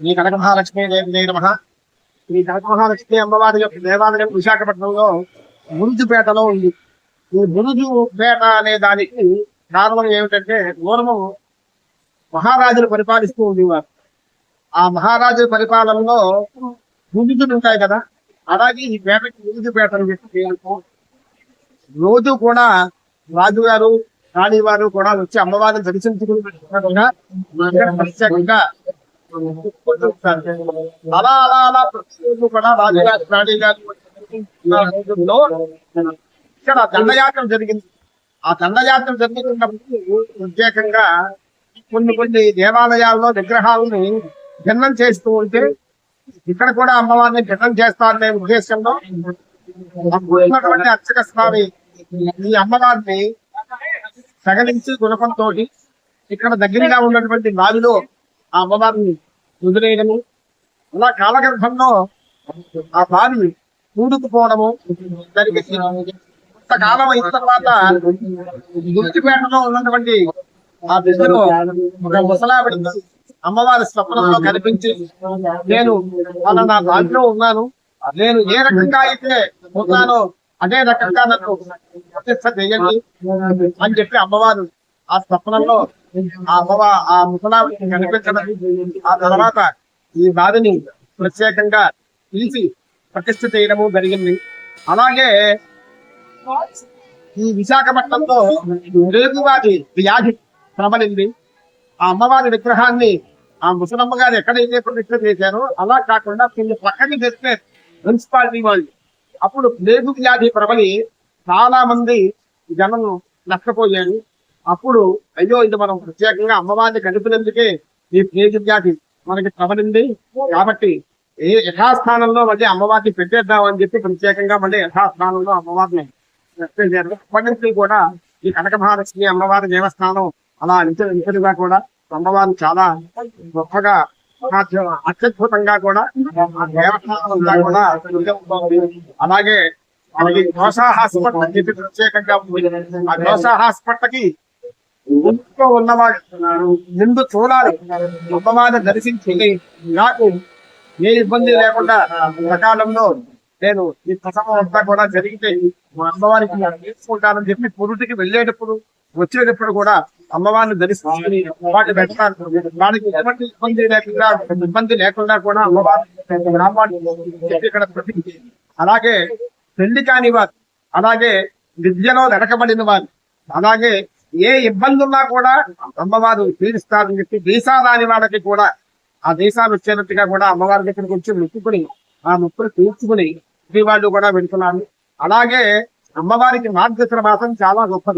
శ్రీ కనక మహాలక్ష్మీ దేవి నమ. శ్రీ కనక మహాలక్ష్మి అమ్మవారి యొక్క దేవాలయం విశాఖపట్నంలో మురుజుపేటలో ఉంది. ఈ మురుజుపేట అనే దానికి కారణం ఏమిటంటే గౌరవం మహారాజులు పరిపాలిస్తూ ఉండేవారు. ఆ మహారాజుల పరిపాలనలో మురుజులు ఉంటాయి కదా అలాగే ఈ పేటకి మురుజుపేటను అని రోజు కూడా రాజుగారు రాణివారు కూడా వచ్చి అమ్మవారిని దర్శించుకుని ప్రత్యేకంగా అలా అలా అలా ప్రతి కూడా రాజుగారు రాణి గారు రోజుల్లో ఇక్కడ దండయాత్ర జరిగింది ఆ దండయాత్ర జరుగుతున్నప్పుడు ప్రత్యేకంగా కొన్ని కొన్ని దేవాలయాల్లో విగ్రహాలని భిన్నం చేస్తూ ఉంటే ఇక్కడ కూడా అమ్మవారిని భిన్నం చేస్తారనే ఉద్దేశంలో అర్చక స్వామి ఈ అమ్మవారిని సగలించి గుణపంతో ఇక్కడ దగ్గరగా ఉన్నటువంటి నావిలో ఆ అమ్మవారిని కుదిరేయడము అలా కాలగర్భంలో ఆ బావి కూడుకుపోవడము జరిగింది. కొంతకాలం అయిన తర్వాత గుర్తిపేటలో ఉన్నటువంటి ఆ బిడ్డలో ఒక ముసలావిడ అమ్మవారి స్వప్నంలో కనిపించి నేను వాళ్ళ నా దాంట్లో ఉన్నాను. నేను ఏ రకంగా అయితే ఉన్నానో అదే రకంగా నన్ను ప్రతిష్ట చేయండి అని చెప్పి అమ్మవారు ఆ స్వప్నంలో ఆ అమ్మవ ఆ ముసలావిడికి కనిపించడం ఆ తర్వాత ఈ బాధని ప్రత్యేకంగా తీసి ప్రతిష్ఠ చేయడము జరిగింది. అలాగే ఈ విశాఖపట్నంలో రేగువాది వ్యాధి ప్రబలింది. ఆ అమ్మవారి విగ్రహాన్ని ఆ ముసలమ్మ గారు ఎక్కడైతే ప్రతిష్ట చేశారో అలా కాకుండా కొన్ని పక్కకి తెస్తే మున్సిపాలిటీ వాళ్ళు. అప్పుడు ప్లేగు వ్యాధి ప్రబలి చాలా మంది జనం నష్టపోయారు. అప్పుడు అయ్యో ఇది మనం ప్రత్యేకంగా అమ్మవారిని కలిపినందుకే ఈ ప్లేగు వ్యాధి మనకి ప్రబలింది కాబట్టి ఏ యథాస్థానంలో మళ్ళీ అమ్మవారిని పెట్టేద్దాం అని చెప్పి ప్రత్యేకంగా మళ్ళీ యథాస్థానంలో అమ్మవారిని అప్పటి నుంచి కూడా ఈ కనక మహాలక్ష్మి అమ్మవారి దేవస్థానం అలా నిత్య నిత్యగా కూడా అమ్మవారిని చాలా గొప్పగా అత్యద్భుతంగా కూడా ఆ దేవస్థానం కూడా అలాగే మనకి దోసా హాస్పిటల్ అని చెప్పి ప్రత్యేకంగా ఆ దోసా ఇంట్లో ఉన్నవాడు నిండు చూడాలి అమ్మవారిని దర్శించి నాకు ఏ ఇబ్బంది లేకుండా సకాలంలో నేను ఈ ప్రసవం అంతా కూడా జరిగితే మా అమ్మవారికి తీసుకుంటానని చెప్పి పురుటికి వెళ్ళేటప్పుడు వచ్చేటప్పుడు కూడా అమ్మవారిని దర్శించుకుని వాటి పెడతాను. వాడికి ఎటువంటి ఇబ్బంది లేకుండా ఇబ్బంది లేకుండా కూడా అమ్మవారి గ్రామాన్ని ఇక్కడ అలాగే పెళ్ళి కాని వారు అలాగే విద్యలో వెనకబడిన వారు అలాగే ఏ ఇబ్బంది ఉన్నా కూడా అమ్మవారు తీరుస్తారని చెప్పి వీసా రాని వాళ్ళకి కూడా ఆ దేశాలు వచ్చేటట్టుగా కూడా అమ్మవారి దగ్గరికి వచ్చి మొక్కుకుని ఆ మొక్కులు తీర్చుకుని ప్రతి వాళ్ళు కూడా వెళ్తున్నాను అలాగే అమ్మవారికి మార్గశిర మాసం చాలా గొప్పది.